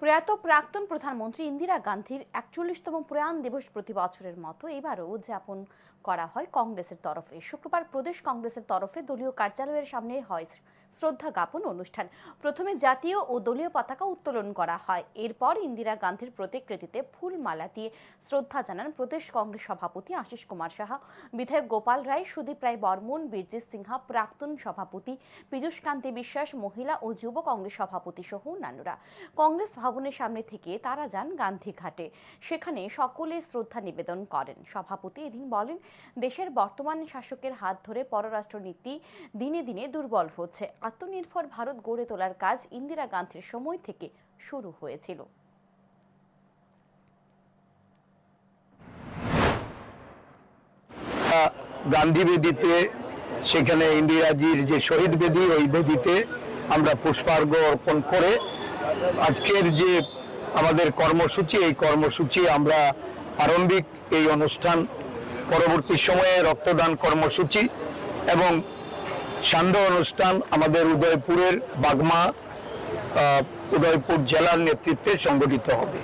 প্রয়াত প্রাক্তন প্রধানমন্ত্রী ইন্দিরা গান্ধীর একচল্লিশতম প্রয়াণ দিবস প্রতি বছরের মতো এবারও উদযাপন করা হয় কংগ্রেসের তরফে। শুক্রবার প্রদেশ কংগ্রেসের তরফে দলীয় কার্যালয়ের সামনে হয় শ্রদ্ধা জ্ঞাপন অনুষ্ঠান। প্রথমে জাতীয় ও দলীয় পতাকা উত্তোলন করা হয়। এরপর ইন্দিরা গান্ধীর প্রতিকৃতিতে ফুলমালা দিয়ে শ্রদ্ধা জানান প্রদেশ কংগ্রেস সভাপতি আশিস কুমার সাহা। বিধায়ক গোপাল রায়, সুদীপ রায় বর্মন, বীরজিৎ সিনহা, প্রাক্তন সভাপতি পীযূষ কান্তি বিশ্বাস, মহিলা ও যুব কংগ্রেস সভাপতি সহ অন্যান্যরা। কংগ্রেস ভবনের সামনে থেকে তারা যান গান্ধী ঘাটে। সেখানে সকলে শ্রদ্ধা নিবেদন করেন। সভাপতি এদিন বলেন, দেশের বর্তমান শাসকের হাত ধরে পররাষ্ট্রনীতি দিনে দিনে দুর্বল হচ্ছে। আত্মনির্ভর ভারত গড়ে তোলার কাজ ইন্দিরা গান্ধীর সময় থেকে শুরু হয়েছিল। গান্ধী বেদিতে সেখানে ইন্দিরাজির যে শহীদ বেদি, ওই বেদিতে আমরা পুষ্পার্ঘ অর্পণ করে আজকের যে আমাদের কর্মসূচি, এই কর্মসূচি আমরা আরম্ভিক এই অনুষ্ঠান পরবর্তী সময়ে রক্তদান কর্মসূচি এবং সান্ধ্য অনুষ্ঠান আমাদের উদয়পুরের বাগমা উদয়পুর জেলার নেতৃত্বে সংগঠিত হবে।